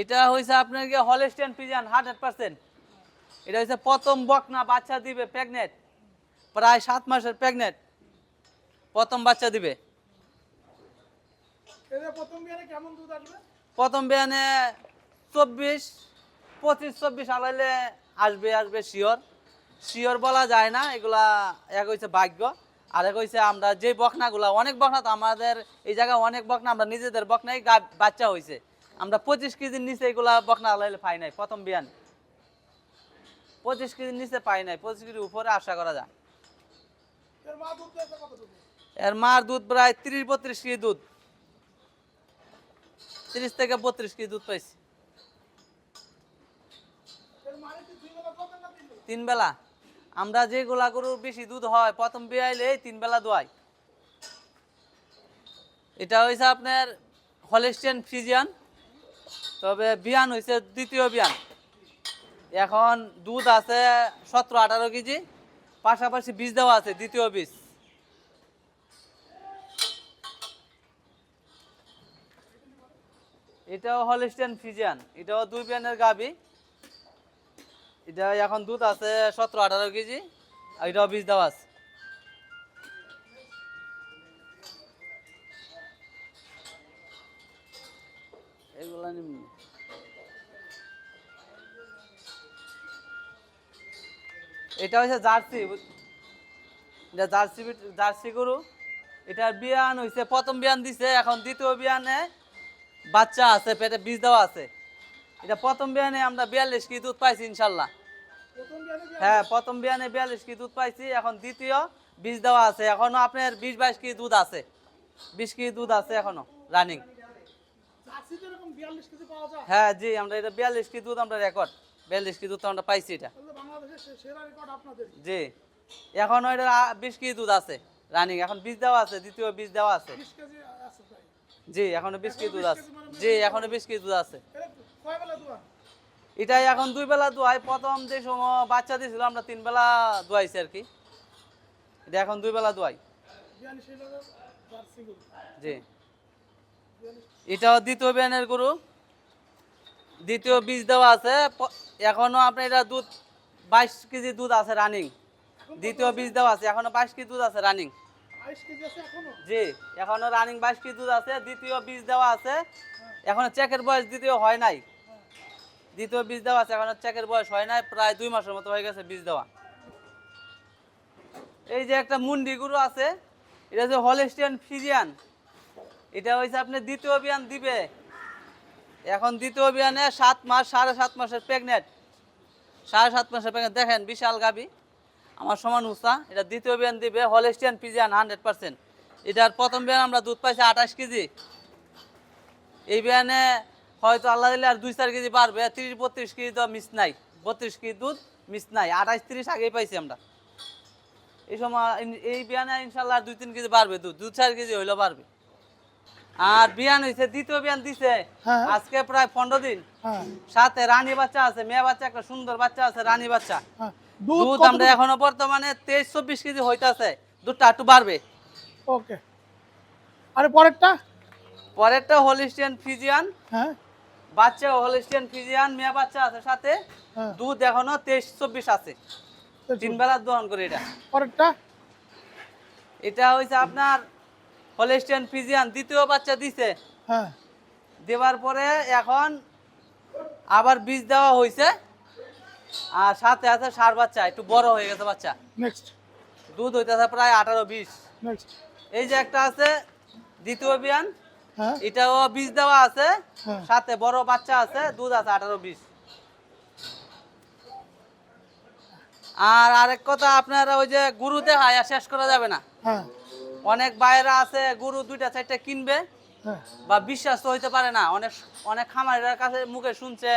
এটা হয়েছে আপনার গিয়ে হলেস্টিয়ান পিজিয়ান হান্ড্রেড পার্সেন্ট এটা হচ্ছে প্রথম বকনা বাচ্চা দিবে প্রেগনেন্ট প্রায় সাত মাসের প্রেগনেন্ট প্রথম বাচ্চা দিবে। প্রথম বিয়ানে চব্বিশ পঁচিশ চব্বিশ আলাইলে আসবে আসবে শিওর। শিওর বলা যায় না এগুলা এক হয়েছে ভাগ্য। আর এক হয়েছে আমরা যে বকনাগুলা অনেক বকনা তো আমাদের এই জায়গায় অনেক বকনা আমরা নিজেদের বকনাই বাচ্চা হয়েছে আমরা পঁচিশ কেজির নিচে এগুলা বকনা আলাইলে পাই নাই প্রথম বিয়ান। পঁচিশ কেজির নিচে পাই নাই পঁচিশ কেজির উপরে আশা করা যায়। এর মার দুধ প্রায় তিরিশ বত্রিশ কেজি দুধ। তিরিশ থেকে বত্রিশ কেজি দুধ পাইছি। তিন বেলা? আমরা যেগুলা গরুর বেশি দুধ হয় প্রথম বিয়াইলে তিন বেলা দোয়াই। এটা হয়েছে আপনার হলেস্টিয়ান ফিজিয়ান। তবে বিয়ান হয়েছে দ্বিতীয় বিয়ান। এখন দুধ আছে সতেরো আঠারো কেজি, পাশাপাশি বীজ দেওয়া আছে দ্বিতীয় বীজ। এটাও হলেস্টিয়ান ফিজিয়ান এটাও দুই বিয়ানের গাবি। এটা এখন দুধ আছে সতেরো আঠারো কেজি, আর এটাও বীজ দেওয়া আছে। এগুলা নিম্ন এটা হচ্ছে জার্সি এটা জার্সি জার্সি গরু। এটার বিয়ান হয়েছে প্রথম বিয়ান দিছে এখন দ্বিতীয় বিয়ানে বাচ্চা আছে পেটে বীজ দেওয়া আছে। এটা প্রথম বিয়ানে আমরা বিয়াল্লিশ কি দুধ পাইছি ইনশাল্লাহ। হ্যাঁ প্রথম বিয়ানে বিয়াল্লিশ কি দুধ পাইছি এখন দ্বিতীয় বীজ দেওয়া আছে। এখনও আপনার বিশ বাইশ কি দুধ আছে। বিশ কেজি দুধ আছে এখনও রানিং জার্সিতে এরকম বিয়াল্লিশ কেজি পাওয়া যায় হ্যাঁ জি আমরা এটা বিয়াল্লিশ কেজি দুধ আমরা রেকর্ড বিয়াল্লিশ কেজি দুধ তো আমরা পাইছি এটা। জি এখনও এটা বিশ কেজি দুধ আছে রানিং এখন বীজ দেওয়া আছে দ্বিতীয় বীজ দেওয়া আছে। জি এখনও বিশ কেজি দুধ আছে। জি এখনও বিশ কেজি দুধ আছে। এটাই এখন দুই বেলা দোয়াই প্রথম যে সময় বাচ্চা দিয়েছিল আমরা তিন বেলা দোয়াইছি আর কি। এটা এখন দুই বেলা দোয়াই। জি। এটাও দ্বিতীয় বিয়ানের গরু। দ্বিতীয় বীজ দেওয়া আছে। এখনও আপনার এটা দুধ বাইশ কেজি দুধ আছে রানিং দ্বিতীয় বীজ দেওয়া আছে। এখনও বাইশ কেজি দুধ আছে রানিং জি এখনও রানিং বাইশ কেজি দুধ আছে। দ্বিতীয় বীজ দেওয়া আছে। এখনও চেকের বয়স দ্বিতীয় হয় নাই। দ্বিতীয় বীজ দেওয়া আছে। এখনও চেকের বয়স হয় নাই। প্রায় দুই মাসের মতো হয়ে গেছে বীজ দেওয়া। এই যে একটা মুন্ডি গরু আছে। এটা হচ্ছে হলেস্টিয়ান ফিজিয়ান এটা হয়েছে আপনি দ্বিতীয় বিয়ান দিবে। এখন দ্বিতীয় বিয়ানে সাত মাস, সাড়ে সাত মাসের প্রেগনেন্ট সাড়ে সাত মাসের প্রেগনেন্ট দেখেন, বিশাল গাবি। আমার সমান উঁচা। এটা দ্বিতীয় বিয়ান দিবে হলেস্টিয়ান পিজিয়ান হান্ড্রেড পার্সেন্ট এটার প্রথম বিয়ান আমরা দুধ পাইছি আঠাশ কেজি। এই বিয়ানে হয়তো আল্লাহ দিলে আর দুই চার কেজি বাড়বে। তিরিশ, বত্রিশ কেজি তো মিস নাই। বত্রিশ কেজি দুধ মিস নাই। আঠাশ, তিরিশ আগেই পাইছি আমরা। এই সময়, এই বিয়ানে ইনশাল্লাহ আর দুই, তিন কেজি বাড়বে দুধ। দু চার কেজি হইলেও বাড়বে। আর বিয়ান হয়েছে দ্বিতীয় বিয়ান দিছে। হ্যাঁ। আজকে প্রায় পনেরো দিন। হ্যাঁ। সাথে রানী বাচ্চা আছে মেয়ে বাচ্চা একটা সুন্দর বাচ্চা আছে রানী বাচ্চা। হ্যাঁ। দুধ আমরা এখনও বর্তমানে তেইশ চব্বিশ কেজি হইতাছে। দুধটা একটু বাড়বে। ওকে। আরে পরেরটা? পরেরটা হলিস্টিয়ান ফিজিয়ান হ্যাঁ। বাচ্চা হলিস্টিয়ান ফিজিয়ান মেয়ে বাচ্চা আছে সাথে। হ্যাঁ। দুধ এখনও তেইশ চব্বিশ আছে। তিন বেলা দহন করে এটা। পরেরটা? এটা হয়েছে আপনার হলিস্টিয়ান ফিজিয়ান দ্বিতীয় বাচ্চা দিছে। হ্যাঁ। দেওয়ার পরে এখন আবার বীজ দেওয়া হয়েছে আর সাথে আছে সার বাচ্চা একটু বড় হয়ে গেছে বাচ্চা। নেক্সট দুধ হইতেছে প্রায় আঠারো বিশ। নেক্সট এই যে একটা আছে দ্বিতীয় বিয়ান হ্যাঁ। এটাও বীজ দেওয়া আছে। হ্যাঁ। সাথে বড় বাচ্চা আছে দুধ আছে আঠারো বিশ। আর আরেক কথা আপনারা ওই যে গুরু দেখায় শেষ করা যাবে না। হ্যাঁ। অনেক বাইরা আছে গুরু দুইটা চারটা কিনবে হ্যাঁ। বা বিশ্বাস তো হইতে পারে না। অনেক অনেক খামারের কাছে মুখে শুনছে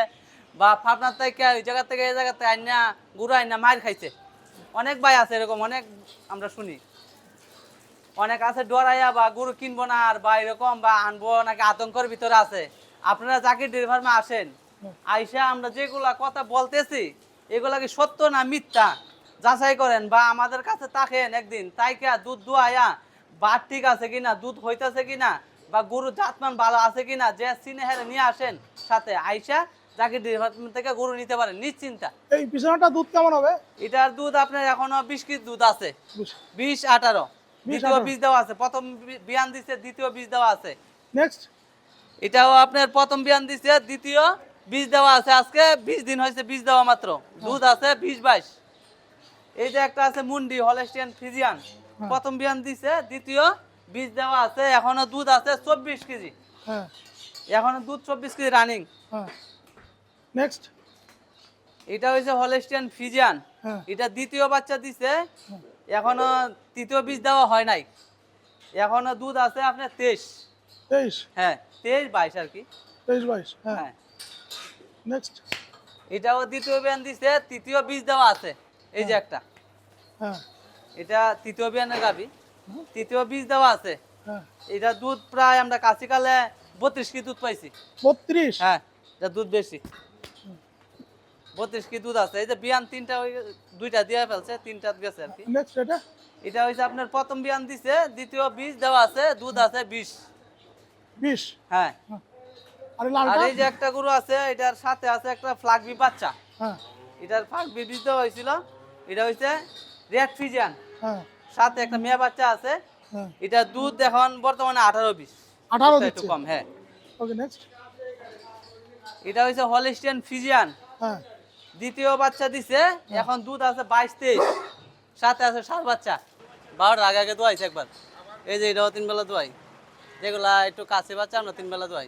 বা ফাপনার থেকে ওই জায়গা থেকে এই জায়গাতে আইনা গুরু আইনা মার খাইছে। অনেক ভাই আছে এরকম অনেক আমরা শুনি। অনেক আছে ডরাইয়া বা গরু কিনবো না আর বা এরকম বা আনব নাকি আতঙ্কের ভিতরে আছে। আপনারা চাকরি ডেয়ারি ফার্মে আসেন আইসা আমরা যেগুলা কথা বলতেছি এগুলা কি সত্য না মিথ্যা? যাচাই করেন বা আমাদের কাছে তাকেন একদিন তাই কে দুধ দুয়াইয়া বাট ঠিক আছে কিনা দুধ হইতেছে কিনা বা গরু জাতমান ভালো আছে কিনা যে চিনে হেরে নিয়ে আসেন সাথে আইসা যাকে ডিপার্টমেন্ট থেকে গরু নিতে পারেন নিশ্চিন্তা। এই বিছানাটা দুধ কেমন হবে? এটার দুধ আপনার এখনও বিশ কেজি দুধ আছে। বিশ। আঠারো। দ্বিতীয় বীজ দেওয়া আছে। প্রথম বিয়ান দিচ্ছে দ্বিতীয় বীজ দেওয়া আছে। নেক্সট এটাও আপনার প্রথম বিয়ান দিচ্ছে দ্বিতীয় বীজ দেওয়া আছে আজকে। বিশ দিন হয়েছে বীজ দেওয়া মাত্র। দুধ আছে বিশ বাইশ। এই যে একটা আছে মুন্ডি হলেস্টিয়ান ফিজিয়ান। প্রথম বিয়ান দিছে দ্বিতীয় বীজ দেওয়া আছে এখনও দুধ আছে চব্বিশ কেজি। হ্যাঁ। এখনও দুধ চব্বিশ কেজি রানিং হ্যাঁ। নেক্সট এটা হয়েছে হলেস্টিয়ান ফিজিয়ান হ্যাঁ। এটা দ্বিতীয় বাচ্চা দিছে এখনও তৃতীয় বীজ দেওয়া হয় নাই। এখনও দুধ আছে আপনার তেইশ। তেইশ? হ্যাঁ তেইশ বাইশ আর কি। তেইশ বাইশ হ্যাঁ। হ্যাঁ। নেক্সট এটাও দ্বিতীয় বিয়ান দিছে তৃতীয় বীজ দেওয়া আছে। এই যে একটা। হ্যাঁ। এটা তৃতীয় বিয়ানের গাবি। তৃতীয় বীজ দেওয়া আছে। হ্যাঁ। এটা দুধ প্রায় আমরা কাছিকালে বত্রিশ কি দুধ পাইছি। বত্রিশ? হ্যাঁ এটা দুধ বেশি। বত্রিশ কি দুধ আছে। এই যে বিয়ান তিনটা হয়ে- দুইটা দিয়ে ফেলছে তিনটা গেছে আর কি। এটা? হয়েছে আপনার প্রথম বিয়ান দিছে দ্বিতীয় বীজ দেওয়া আছে দুধ আছে বিশ। বিশ? হ্যাঁ। আর আর এই যে একটা গরু আছে এটার সাথে আছে একটা ফ্লাগবি বাচ্চা। হ্যাঁ। এটার ফ্লাগবি বীজ দেওয়া হয়েছিল এটা হয়েছে রেড ফিজিয়ান। হ্যাঁ সাথে একটা মেয়ে বাচ্চা আছে। হ্যাঁ। এটা দুধ এখন বর্তমানে আঠারো বিশ আঠারো একটু কম হ্যাঁ। ওকে নেক্সট এটা হয়েছে হলিস্টিয়ান ফিজিয়ান হ্যাঁ। দ্বিতীয় বাচ্চা দিছে এখন দুধ আছে বাইশ তেইশ। সাথে আছে সাত বাচ্চা। বারোটার আগে আগে দোয়াইছে একবার। এই যে এটাও তিন বেলা দোয়াই। যেগুলা একটু কাছে বাচ্চা আমরা তিন বেলা দোয়াই।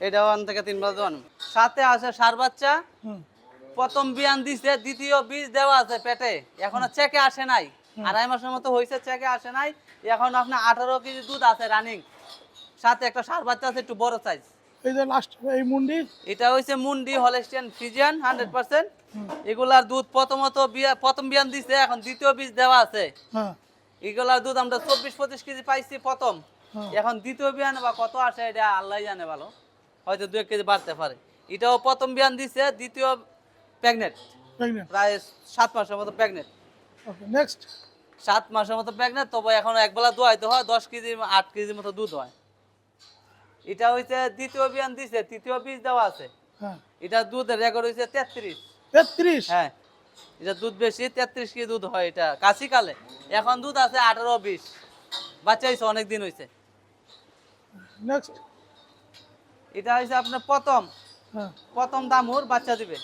এটাও আন থেকে তিন বেলা দোয়ানো। সাথে আছে সার বাচ্চা। প্রথম বিয়ান দিছে দ্বিতীয় বীজ দেওয়া আছে পেটে। এখনও চেকে আসে নাই। আড়াই মাসের মতো হয়েছে চেকে আসে নাই। এখন আপনার আঠারো কেজি দুধ আছে রানিং সাথে একটা সার বাচ্চা আছে একটু বড় সাইজ এই যে লাস্ট এই মুন্ডি? এটা হচ্ছে মুন্ডি হলেস্টিয়ান হান্ড্রেড পার্সেন্ট এগুলার দুধ প্রথমত বিয়া প্রথম বিয়ান দিছে এখন দ্বিতীয় বীজ দেওয়া আছে। হ্যাঁ। এগুলার দুধ আমরা চব্বিশ পঁচিশ কেজি পাইছি প্রথম। হ্যাঁ। এখন দ্বিতীয় বিয়ান বা কত আসে এটা আল্লাহ জানে ভালো। হয়তো দু এক কেজি বাড়তে পারে। এটাও প্রথম বিয়ান দিছে দ্বিতীয় প্রেগনেন্ট। প্রেগনেন্ট। প্রায় সাত মাসের মতো প্রেগনেন্ট। Okay next. সাত মাসের মতো প্রেগনেন্ট তবে এখন একবেলা দোয়াইতে হয় দশ কেজি আট কেজির মতো দুধ হয়। এটা হইছে দ্বিতীয় বিয়ান দিছে তৃতীয় বীজ দেওয়া আছে। হ্যাঁ। এটা দুধের রেকর্ড হয়েছে তেত্রিশ। তেত্রিশ? হ্যাঁ এটা দুধ বেশি তেত্রিশ কেজি দুধ হয় এটা কাশি কালে এখন দুধ আছে আঠারো বিশ। বাচ্চা হয়েছে অনেক দিন হয়েছে নেক্সট। এটা হয়েছে আপনার প্রথম। হ্যাঁ। প্রথম দামুর বাচ্চা দিবে।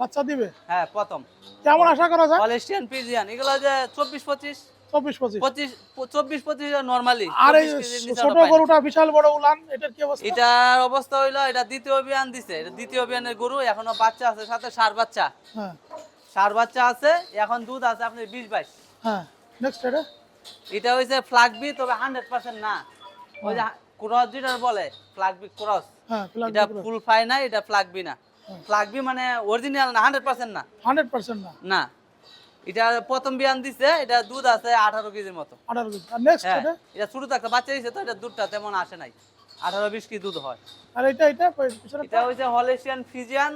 বাচ্চা দিবে? হ্যাঁ প্রথম। কেমন আশা করা যায়? পলেস্টিয়ান পিজিয়ান এগুলো যে চব্বিশ পঁচিশ চব্বিশ পঁচিশ পঁচিশ চব্বিশ পঁচিশ নর্মালি আর এই ছোট গরুটা বিশাল বড় উলান এটার কি অবস্থা? এটার অবস্থা হইল এটা দ্বিতীয় বিয়ান দিছে। এটা দ্বিতীয় বিয়ানের গরু এখনও বাচ্চা আছে সাথে সার বাচ্চা। হ্যাঁ। সার বাচ্চা আছে এখন দুধ আছে আপনার বিশ বাইশ হ্যাঁ নেক্সট এটা? এটা হয়েছে ফ্লাগবি তবে হান্ড্রেড পার্সেন্ট না। ওই যে ক্রস যেটা বলে ফ্লাগবি ক্রস হ্যাঁ এটা ফুল ফাই না এটা ফ্লাগবি না। হুম। ফ্লাগবি মানে অরিজিনাল না হান্ড্রেড পার্সেন্ট না? হান্ড্রেড পার্সেন্ট না। না। এটা প্রথম বিয়ান দিছে এটা দুধ আছে আঠারো কেজির মতো। আঠারো কেজি। আর নেক্সট হ্যাঁ এটা? ছোট একটা বাচ্চা দিছে তো এটা দুধটা তেমন আসে নাই। আঠারো বিশ কেজি দুধ হয়। আর এটা এটা? এটা হয়েছে হলেশিয়ান ফিজিয়ান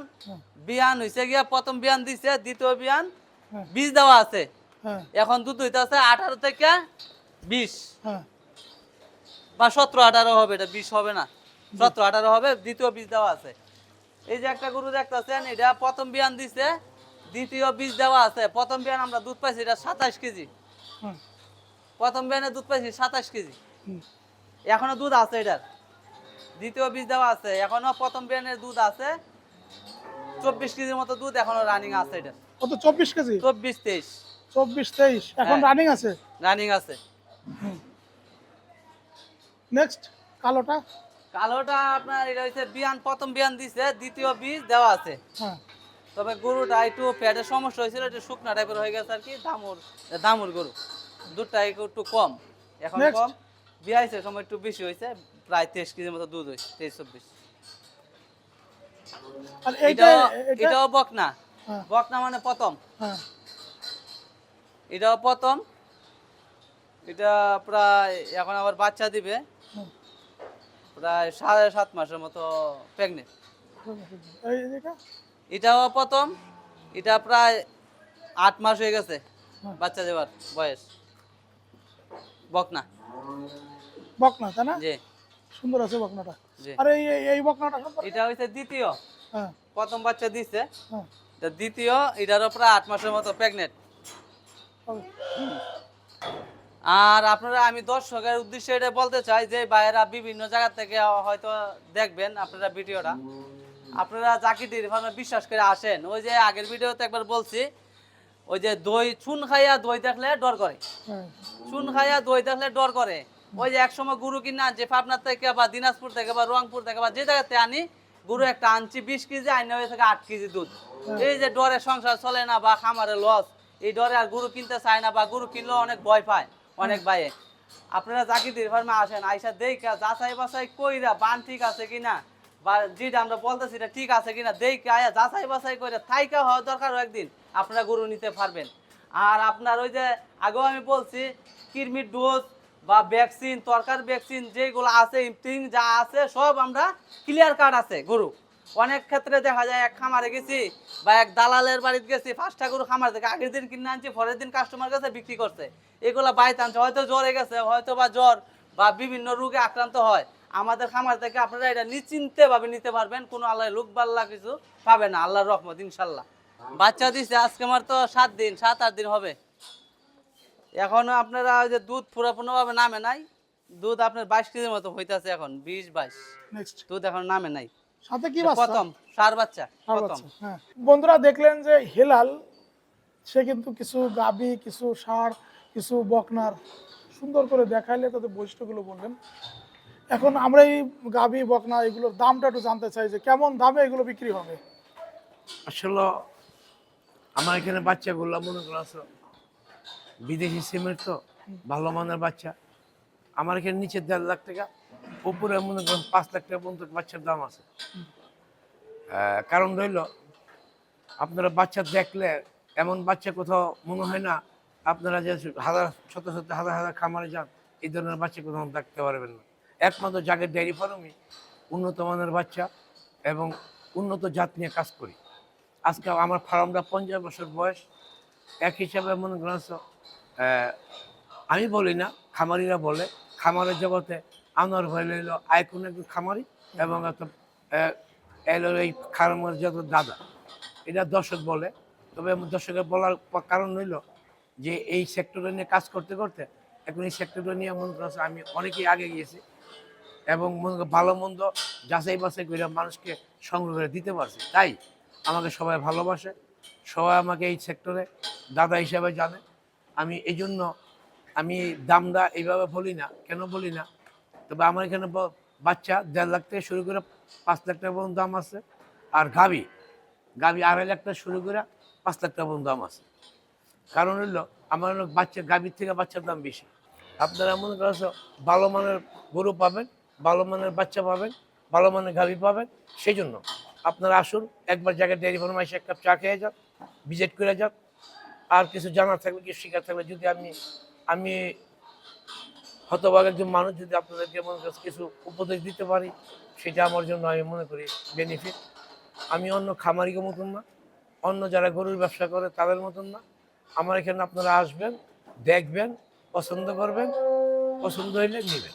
বিয়ান গিয়া প্রথম বিয়ান দিছে দ্বিতীয় বিয়ান। হ্যাঁ। বীজ দেওয়া আছে। হ্যাঁ। এখন দুধ হইতে আছে আঠারো থেকে বিশ। বা সতেরো আঠারো হবে এটা বিশ হবে না। সতেরো আঠারো হবে দ্বিতীয় বীজ দেওয়া আছে। এই যে একটা গরু দেখতেছেন এটা প্রথম বিয়ান দিছে দ্বিতীয় বীজ দেওয়া আছে। প্রথম বিয়ান আমরা দুধ পাইছি এটা সাতাশ কেজি। প্রথম বিয়ানে দুধ পাইছি সাতাশ কেজি। এখনও দুধ আছে এটার। দ্বিতীয় বীজ দেওয়া আছে এখনও প্রথম বিয়ানের দুধ আছে। চব্বিশ কেজির মতো দুধ এখনও রানিং আছে এটা কত চব্বিশ কেজি? চব্বিশ তেইশ। চব্বিশ তেইশ। এখন হ্যাঁ। রানিং আছে? রানিং আছে। নেক্সট কালোটা? কালোটা আপনার এটা হচ্ছে বিয়ান প্রথম বিয়ান দিছে দ্বিতীয় বীজ দেওয়া আছে। হ্যাঁ। তবে গরুটা একটু পেটের সমস্যা হয়েছিল একটু শুকনা টাইপের হয়ে গেছে আর কি দামুর দামুর গরু। দুধটা একটু কম এখন কম। বিয়াইছে সময় একটু বেশি হয়েছে প্রায় তেইশ কেজির মতো দুধ হয়েছে তেইশ চব্বিশ। এটাও এটা এটাও বকনা। হ্যাঁ। বকনা মানে প্রথম। হ্যাঁ। এটাও প্রথম। এটা প্রায় এখন আবার বাচ্চা দিবে। প্রায় সাড়ে সাত মাসের মতো প্রেগনেন্ট এটাও প্রথম। এটা প্রায় আট মাস হয়ে গেছে। বাচ্চা দেওয়ার বয়স। বকনা। বকনা তাই না? জি। সুন্দর আছে বকনাটা। আর এই এই- বকনাটা এটা হচ্ছে দ্বিতীয়। হ্যাঁ। প্রথম বাচ্চা দিছে। হ্যাঁ। দ্বিতীয় এটারও প্রায় আট মাসের মতো প্রেগনেন্ট। আর আপনারা, আমি দর্শকের উদ্দেশ্যে এটা বলতে চাই যে বাইরা বিভিন্ন জায়গা থেকে হয়তো দেখবেন আপনারা ভিডিওটা। আপনারা জাকির ডেয়ারি বিশ্বাস করে আসেন। ওই যে আগের ভিডিওতে একবার বলছি, ওই যে দই, চুন খাইয়া দই দেখলে ডর করে। চুন খাইয়া দই দেখলে ডর করে। ওই যে একসময় গুরু কিনা, যে পাবনার থেকে বা দিনাজপুর থেকে বা রংপুর থেকে বা যে জায়গাতে আনি, গুরু একটা আনছি, বিশ কেজি আইনে হয়ে থেকে আট কেজি দুধ। এই যে ডরে সংসার চলে না বা খামারে লস এই ডরে আর গুরু কিনতে চায় না বা গুরু কিনলেও অনেক ভয় পায়। অনেক ভাইয়ে আপনারা জাকি ডেয়ারি ফার্মে আসেন, আইসা দেখা যাচাই বাছাই কইরা বান ঠিক আছে কিনা? বা যেটা আমরা বলতেছি এটা ঠিক আছে কিনা দেখে আয়া যাচাই বাছাই করে থাইকা হওয়া দরকার একদিন। আপনারা গরু নিতে পারবেন। আর আপনার ওই যে আগেও আমি বলছি কিরমির ডোজ বা ভ্যাকসিন তরকার ভ্যাকসিন যেগুলো আছে ইমটিং যা আছে, সব আমরা ক্লিয়ার কার্ড আছে গরু। অনেক ক্ষেত্রে দেখা যায় এক খামারে গেছি বা এক দালালের বাড়িতে গেছি, পাঁচটা গরু খামার থেকে আগের দিন কিনে আনছি, পরের দিন কাস্টমার কাছে বিক্রি করছে। এগুলো বাইতে আনছে হয়তো জ্বরে গেছে হয়তো বা জ্বর বা বিভিন্ন রোগে আক্রান্ত হয়। আমাদের খামার থেকে আপনারা এটা নিশ্চিন্তে ভাবে নিতে পারবেন কোনো আল্লাহ লুক বাল্লা কিছু পাবে না আল্লাহর রহমত ইনশাল্লাহ। বাচ্চা দিছে আজকে আমার তো সাত দিন সাত আট দিন হবে। এখনও আপনারা ওই যে দুধ পুরোপূর্ণ ভাবে নামে নাই। দুধ আপনার বাইশ কেজির মতো হইতেছে এখন বিশ বাইশ। দুধ এখন নামে নাই। সাথে কি প্রথম সার বাচ্চা প্রথম। হ্যাঁ। বন্ধুরা দেখলেন যে হেলাল সে কিন্তু কিছু গাবি কিছু সার কিছু বকনার সুন্দর করে দেখাইলে তাদের বৈশিষ্ট্যগুলো বললেন। এখন আমরা এই গাবি বকনা এগুলোর দামটা একটু জানতে চাই যে কেমন দামে এগুলো বিক্রি হবে? আসলে আমার এখানে বাচ্চাগুলো মনে করো আছে, বিদেশি সিমের তো, ভালো মানের বাচ্চা। আমার এখানে নিচে দেড় লাখ টাকা, উপরে মনে করেন পাঁচ লাখ টাকা পর্যন্ত বাচ্চার দাম আছে। কারণ রইল, আপনারা বাচ্চা দেখলে, এমন বাচ্চা কোথাও মনে হয় না আপনারা যে হাজার শত শত হাজার হাজার খামারে যান এই ধরনের বাচ্চা কোথাও দেখতে পারবেন না। একমাত্র জাগের ডেয়ারি ফার্মে উন্নত মানের বাচ্চা এবং উন্নত জাত নিয়ে কাজ করি। আজকে আমার ফার্মটা পঞ্চাশ বছর বয়স। এক হিসাবে মনে করেন আমি বলি না খামারিরা বলে। খামারের জগতে আনোয়ার ভাই লইল আইকুন একজন খামারি এবং আহ, এলো এই খামারের যত দাদা। এটা দর্শক বলে। তবে দর্শকের বলার কারণ হইল যে এই সেক্টরে নিয়ে কাজ করতে করতে এখন এই সেক্টরে নিয়ে মনে করেন তো আমি অনেকেই আগে গিয়েছি এবং মনে ভালো মন্দ যাচাই বাছাই করে মানুষকে সংগ্রহ করে দিতে পারছি। তাই আমাকে সবাই ভালোবাসে, সবাই আমাকে এই সেক্টরে দাদা হিসাবে জানে। আমি এই জন্য আমি দামটা এইভাবে বলি না, কেন বলি না? তবে আমার এখানে বাচ্চা দেড় লাখ থেকে শুরু করে পাঁচ লাখ টাকা পর্যন্ত দাম আছে। আর গাবি গাবি আড়াই লাখ টাকা শুরু করে পাঁচ লাখ টাকা পর্যন্ত দাম আছে। কারণ হলো, আমার বাচ্চা, গাভীর থেকে বাচ্চার দাম বেশি। আপনারা মনে করছ ভালো মানের গরু পাবেন, ভালো মানের বাচ্চা পাবেন, ভালো মানের গাভী পাবেন সেই জন্য আপনারা আসুন, একবার জায়গায় ডেয়ারি ফার্মে এসে এক কাপ চা খেয়ে যান ভিজিট করে যান। আর কিছু জানার থাকলে, কিছু শেখার থাকলে, যদি আমি আমি হতভাগ একজন মানুষ, যদি আপনাদেরকে মনে করছে কিছু উপদেশ দিতে পারি, সেটা আমার জন্য আমি মনে করি বেনিফিট আমি অন্য খামারিকে মতন না, অন্য যারা গরুর ব্যবসা করে তাদের মতন না। আমার এখানে আপনারা আসবেন, দেখবেন, পছন্দ করবেন, পছন্দ হইলে নেবেন।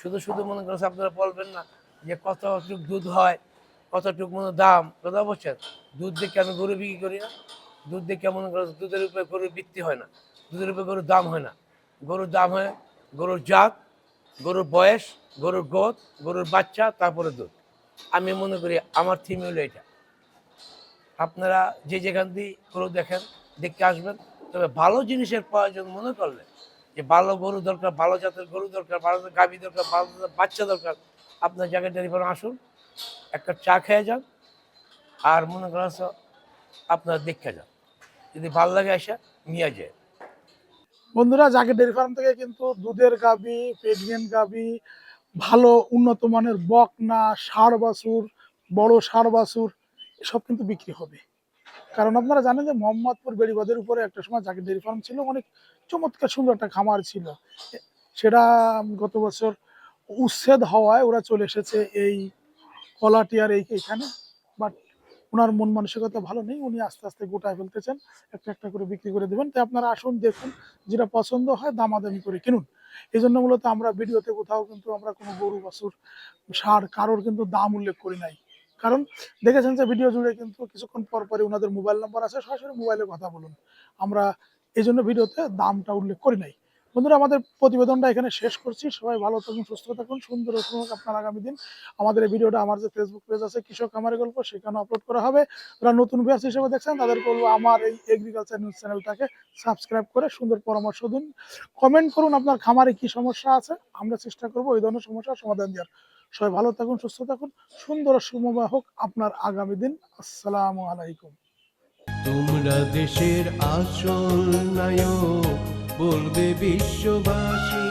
শুধু শুধু মনে করছে আপনারা বলবেন না যে কতটুক দুধ হয়, কতটুক মনে দাম, কথা বলছেন? দুধ দেখে আমি গরু বিক্রি করি না? দুধ দেখে মনে করছে দুধের উপরে গরুর বিক্রি হয় না? দুধের উপরে গরুর দাম হয় না। গরুর দাম হয় গরুর জাত, গরুর বয়স, গরুর গোদ, গরুর বাচ্চা, তারপরে দুধ। আমি মনে করি আমার থিম হলো এটা। আপনারা যে যেখান দিয়ে গরু দেখেন দেখতে আসবেন। তবে ভালো জিনিসের প্রয়োজন মনে করলে যে ভালো গরু দরকার, ভালো জাতের গরু দরকার, ভালো গাভী দরকার, ভালো বাচ্চা দরকার, আপনার জায়গায় টেলিফোন আসুন। একটা চা খেয়ে যান আর মনে করেন আপনারা দেখে যান। যদি ভালো লাগে আসা নিয়ে যায়। বন্ধুরা জাকে ডেয়ারি ফার্ম থেকে কিন্তু দুধের গাবি প্রেগনেন্ট গাবি ভালো উন্নত মানের বকনা, সার বাছুর, বড় সার বাছুর, এসব কিন্তু বিক্রি হবে। কারণ আপনারা জানেন যে মোহাম্মদপুর বেড়িবাদের উপরে একটা সময় জাকে ডেয়ারি ফার্ম ছিল, অনেক চমৎকার সুন্দর একটা খামার ছিল। সেটা গত বছর উচ্ছেদ হওয়ায় ওরা চলে এসেছে এই কলাটিয়ার এই এইখানে বাট ওনার মন মানসিকতা ভালো নেই, উনি আস্তে আস্তে গোটায় ফেলতেছেন, একটা একটা করে বিক্রি করে দেবেন। তাই আপনারা আসুন, দেখুন, যেটা পছন্দ হয় দামাদামি করে কিনুন। এই জন্য মূলত আমরা ভিডিওতে কোথাও কিন্তু আমরা কোনো গরু বাছুর সার, কারোর কিন্তু দাম উল্লেখ করি নাই। কারণ দেখেছেন যে ভিডিও জুড়ে কিন্তু কিছুক্ষণ পর পরই ওনাদের মোবাইল নাম্বার আছে সরাসরি মোবাইলে কথা বলুন। আমরা এই জন্য ভিডিওতে দামটা উল্লেখ করি নাই। বন্ধুরা, আমাদের প্রতিবেদনটা এখানে শেষ করছি। সবাই ভালো থাকুন, সুস্থ থাকুন, সুন্দর থাকুন আপনার আগামী দিন। আমাদের এই ভিডিওটা আমার যে ফেসবুক পেজ আছে, কৃষক আমার গল্প, সেখানে আপলোড করা হবে। যারা নতুন ভিউয়ার্স হিসেবে দেখছেন তাদের বলব আমার এই এগ্রিকালচার নিউজ চ্যানেলটাকে সাবস্ক্রাইব করে সুন্দর পরামর্শ দিন। কমেন্ট করুন আপনার খামারে কি সমস্যা আছে। আমরা চেষ্টা করব ওই ধরনের সমস্যার সমাধান দেওয়ার। সবাই ভালো থাকুন, সুস্থ থাকুন, সুন্দর সুমবা হোক আপনার আগামী দিন। আসসালামু আলাইকুম। তোমরা দেশের আসল নায়ক, বলবে বিশ্ববাসী।